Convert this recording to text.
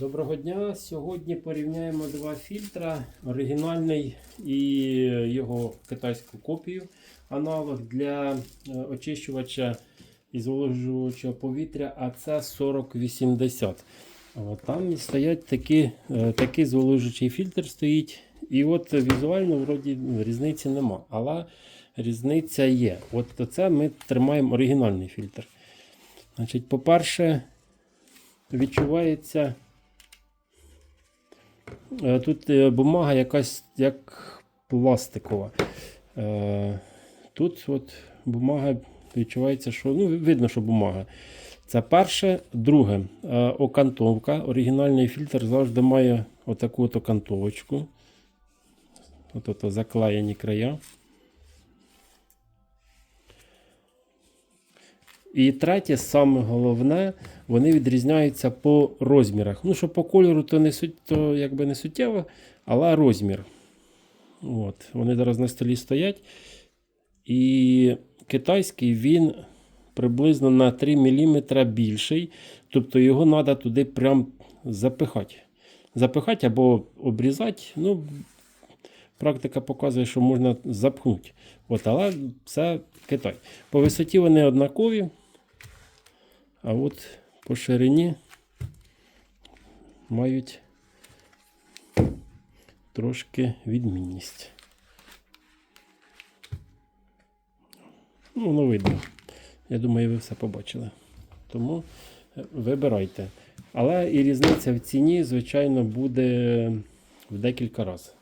Доброго дня. Сьогодні порівняємо два фільтра: оригінальний і його китайську копію. Аналог для е, очищувача і зволожувача повітря АЦ 4080. Там стоять такі, е, такий зволожуючий фільтр стоїть. І от візуально вроді різниці нема. Але різниця є. От це ми тримаємо оригінальний фільтр. Значить, по-перше, відчувається. Е, Тут е, бумага якась як пластикова. Е, Тут от бумага відчувається, що ну, видно, що бумага. Це перше. Друге, окантовка. Оригінальний фільтр завжди має отаку от окантовочку. От ото заклеєні края. І третє, саме головне, вони відрізняються по розмірах. Ну, що по кольору, то не суть, то якби не суттєво, але розмір. От, вони зараз на столі стоять. І китайський він приблизно на 3 мм більший. Тобто його треба туди прям запихати. Запихати або обрізати. Ну, практика показує, що можна запхнути. От, але це Китай. По висоті вони однакові. А от по ширині мають трошки відмінність. Ну, воно видно. Я думаю, ви все побачили. Тому е, вибирайте. Але і різниця в ціні, звичайно, буде в декілька разів.